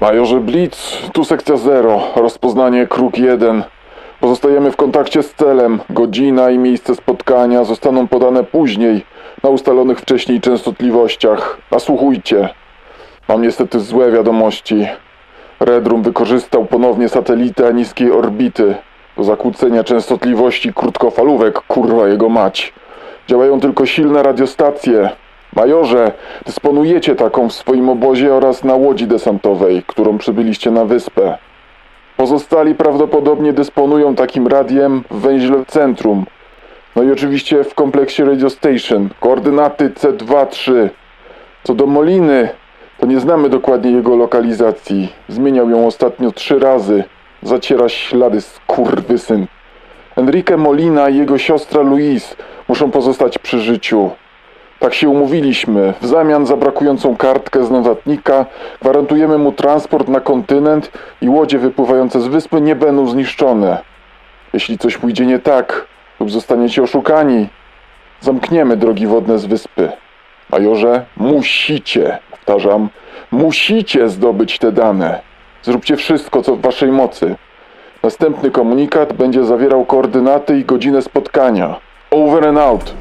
Majorze Blitz, tu sekcja 0, rozpoznanie kruk 1. Pozostajemy w kontakcie z celem. Godzina i miejsce spotkania zostaną podane później, na ustalonych wcześniej częstotliwościach. Nasłuchujcie. Mam niestety złe wiadomości. Redrum wykorzystał ponownie satelitę niskiej orbity do zakłócenia częstotliwości krótkofalówek, kurwa jego mać. Działają tylko silne radiostacje. Majorze, dysponujecie taką w swoim obozie oraz na łodzi desantowej, którą przybyliście na wyspę. Pozostali prawdopodobnie dysponują takim radiem w węźle centrum. No i oczywiście w kompleksie Radio Station. Koordynaty C2-3. Co do Moliny, to nie znamy dokładnie jego lokalizacji. Zmieniał ją ostatnio trzy razy. Zaciera ślady skurwysyn. Enrique Molina i jego siostra Louise muszą pozostać przy życiu. Tak się umówiliśmy. W zamian za brakującą kartkę z notatnika gwarantujemy mu transport na kontynent i łodzie wypływające z wyspy nie będą zniszczone. Jeśli coś pójdzie nie tak lub zostaniecie oszukani, zamkniemy drogi wodne z wyspy. Majorze, musicie, powtarzam, musicie zdobyć te dane. Zróbcie wszystko, co w waszej mocy. Następny komunikat będzie zawierał koordynaty i godzinę spotkania. Over and out.